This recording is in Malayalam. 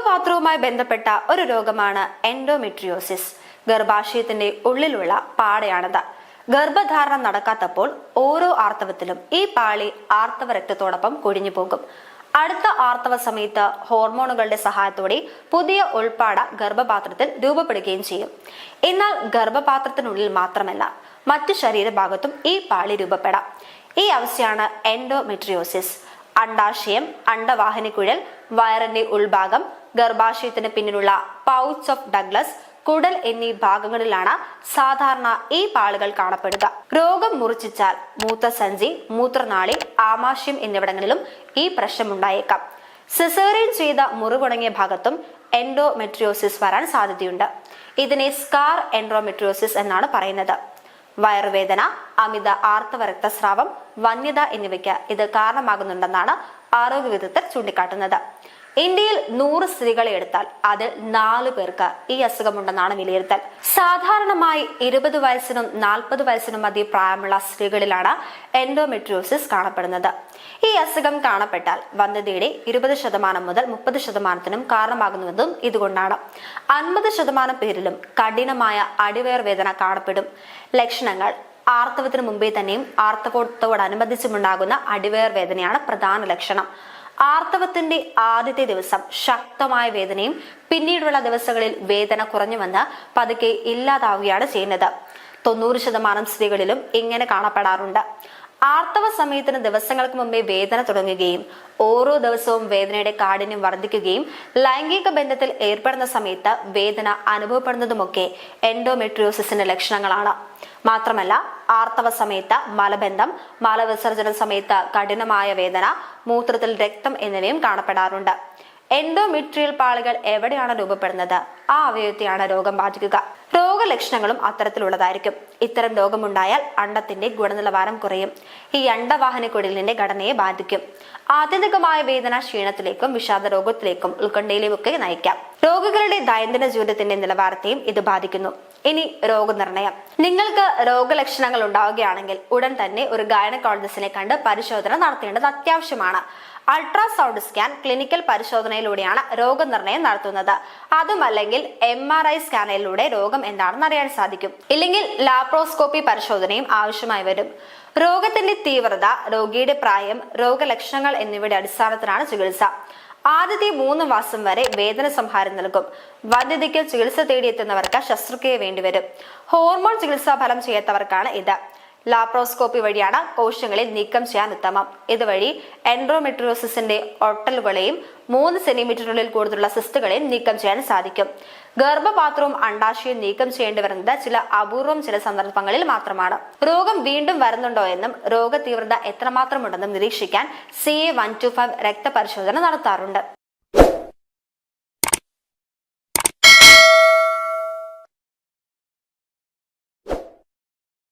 ഗർഭപാത്രവുമായി ബന്ധപ്പെട്ട ഒരു രോഗമാണ് എൻഡോമെട്രിയോസിസ് ഗർഭാശയത്തിന്റെ ഉള്ളിലുള്ള പാടയാണിത്. ഗർഭധാരണം നടക്കാത്തപ്പോൾ ഓരോ ആർത്തവത്തിലും ഈ പാളി ആർത്തവ രക്തത്തോടൊപ്പം കൊഴിഞ്ഞു പോകും. അടുത്ത ആർത്തവ സമയത്ത് ഹോർമോണുകളുടെ സഹായത്തോടെ പുതിയ ഉൾപ്പാട ഗർഭപാത്രത്തിൽ രൂപപ്പെടുകയും ചെയ്യും. എന്നാൽ ഗർഭപാത്രത്തിനുള്ളിൽ മാത്രമല്ല മറ്റു ശരീരഭാഗത്തും ഈ പാളി രൂപപ്പെടാം. ഈ അവസ്ഥയാണ് എൻഡോമെട്രിയോസിസ് അണ്ടാശയം അണ്ടവാഹിനിക്കുഴൽ വയറിന്റെ ഉൾഭാഗം ഗർഭാശയത്തിന് പിന്നിലുള്ള പൗച്ച് ഓഫ് ഡഗ്ലസ് കുടൽ എന്നീ ഭാഗങ്ങളിലാണ് സാധാരണ ഈ പാളുകൾ കാണപ്പെടുക. രോഗം മുറിച്ചിച്ചാൽ മൂത്രസഞ്ചി മൂത്രനാളി ആമാശയം എന്നിവിടങ്ങളിലും ഈ പ്രശ്നമുണ്ടായേക്കാം. സിസേറിയൻ ചെയ്ത മുറിവുണങ്ങിയ ഭാഗത്തും എൻഡോമെട്രിയോസിസ് വരാൻ സാധ്യതയുണ്ട്. ഇതിനെ സ്കാർ എൻഡോമെട്രിയോസിസ് എന്നാണ് പറയുന്നത്. വയറുവേദന അമിത ആർത്തവ രക്തസ്രാവം വന്യത എന്നിവയ്ക്ക് ഇത് കാരണമാകുന്നുണ്ടെന്നാണ് ആരോഗ്യ വിദഗ്ധർ ചൂണ്ടിക്കാട്ടുന്നത്. ഇന്ത്യയിൽ നൂറ് സ്ത്രീകളെ എടുത്താൽ അതിൽ നാല് പേർക്ക് ഈ അസുഖമുണ്ടെന്നാണ് വിലയിരുത്തൽ. സാധാരണമായി ഇരുപത് വയസ്സിനും നാൽപ്പത് വയസ്സിനും മതി പ്രായമുള്ള സ്ത്രീകളിലാണ് എൻഡോമെട്രിയോസിസ് കാണപ്പെടുന്നത്. ഈ അസുഖം കാണപ്പെട്ടാൽ വന്ധ്യതയുടെ ഇരുപത് ശതമാനം മുതൽ മുപ്പത് ശതമാനത്തിനും കാരണമാകുന്നതും ഇതുകൊണ്ടാണ്. അൻപത് ശതമാനം പേരിലും കഠിനമായ അടിവയർ വേദന കാണപ്പെടും. ലക്ഷണങ്ങൾ ആർത്തവത്തിന് മുമ്പേ തന്നെയും ആർത്തവത്തോടനുബന്ധിച്ചുമുണ്ടാകുന്ന അടിവയർ വേദനയാണ് പ്രധാന ലക്ഷണം. ആർത്തവത്തിന്റെ ആദ്യത്തെ ദിവസം ശക്തമായ വേദനയും പിന്നീടുള്ള ദിവസങ്ങളിൽ വേദന കുറഞ്ഞുവെന്ന് പതുക്കെ ഇല്ലാതാവുകയാണ് ചെയ്യുന്നത്. തൊണ്ണൂറ് ശതമാനം സ്ത്രീകളിലും ഇങ്ങനെ കാണപ്പെടാറുണ്ട്. ആർത്തവ സമയത്തിന് ദിവസങ്ങൾക്ക് മുമ്പേ വേദന തുടങ്ങുകയും ഓരോ ദിവസവും വേദനയുടെ കാഠിന്യം വർദ്ധിക്കുകയും ലൈംഗിക ബന്ധത്തിൽ ഏർപ്പെടുന്ന സമയത്ത് വേദന അനുഭവപ്പെടുന്നതുമൊക്കെ എൻഡോമെട്രിയോസിന്റെ ലക്ഷണങ്ങളാണ്. മാത്രമല്ല ആർത്തവ സമയത്ത് മലബന്ധം മലവിസർജന സമയത്ത് കഠിനമായ വേദന മൂത്രത്തിൽ രക്തം എന്നിവയും കാണപ്പെടാറുണ്ട്. എൻഡോമെട്രിയൽ പാളികൾ എവിടെയാണ് രൂപപ്പെടുന്നത്? ആ അവയവത്തെയാണ് രോഗം ബാധിക്കുക. രോഗലക്ഷണങ്ങളും അത്തരത്തിലുള്ളതായിരിക്കും. ഇത്തരം രോഗമുണ്ടായാൽ അണ്ടത്തിന്റെ ഗുണനിലവാരം കുറയും. ഈ അണ്ടവാഹന ഘടനയെ ബാധിക്കും. ആത്യന്തികമായ വേദന ക്ഷീണത്തിലേക്കും വിഷാദ രോഗത്തിലേക്കും ഉത്കണ്ഠയിലേക്കൊക്കെ നയിക്കാം. രോഗികളുടെ ദൈനംദിന ജീവിതത്തിന്റെ നിലവാരത്തെയും ഇത് ബാധിക്കുന്നു. ഇനി രോഗനിർണയം. നിങ്ങൾക്ക് രോഗലക്ഷണങ്ങൾ ഉണ്ടാവുകയാണെങ്കിൽ ഉടൻ തന്നെ ഒരു ഗൈനക്കോളജിസ്റ്റിനെ കണ്ട് പരിശോധന നടത്തേണ്ടത് അത്യാവശ്യമാണ്. അൾട്രാസൗണ്ട് സ്കാൻ ക്ലിനിക്കൽ പരിശോധനയിലൂടെയാണ് രോഗനിർണയം നടത്തുന്നത്. അതുമല്ലെങ്കിൽ എം ആർ ഐ സ്കാനിലൂടെ രോഗം എന്താണെന്ന് അറിയാൻ സാധിക്കും. ഇല്ലെങ്കിൽ ലാപ്രോസ്കോപ്പി പരിശോധനയും ആവശ്യമായി വരും. രോഗത്തിന്റെ തീവ്രത രോഗിയുടെ പ്രായം രോഗലക്ഷണങ്ങൾ എന്നിവയുടെ അടിസ്ഥാനത്തിലാണ് ചികിത്സ. ആദ്യത്തെ മൂന്ന് മാസം വരെ വേദന സംഹാരം നൽകും. വന്ധ്യതയ്ക്ക് ചികിത്സ തേടിയെത്തുന്നവർക്ക് ശസ്ത്രക്രിയ വേണ്ടിവരും ഹോർമോൺ ചികിത്സാ ഫലം ചെയ്യാത്തവർക്കാണ് ഇത്. ലാപ്രോസ്കോപ്പി വഴിയാണ് കോശങ്ങളെ നീക്കം ചെയ്യാൻ ഉത്തമം. ഇതുവഴി എൻഡ്രോമെട്രിയോസിന്റെ ഒട്ടലുകളെയും മൂന്ന് സെന്റിമീറ്ററിനുള്ളിൽ കൂടുതലുള്ള സിസ്റ്റുകളെയും നീക്കം ചെയ്യാൻ സാധിക്കും. ഗർഭപാത്രവും അണ്ടാശയവും നീക്കം ചെയ്യേണ്ടി വരുന്നത് ചില അപൂർവം ചില സന്ദർഭങ്ങളിൽ മാത്രമാണ്. രോഗം വീണ്ടും വരുന്നുണ്ടോ എന്നും രോഗ തീവ്രത എത്രമാത്രമുണ്ടെന്നും നിരീക്ഷിക്കാൻ C A one two five രക്തപരിശോധന നടത്താറുണ്ട്.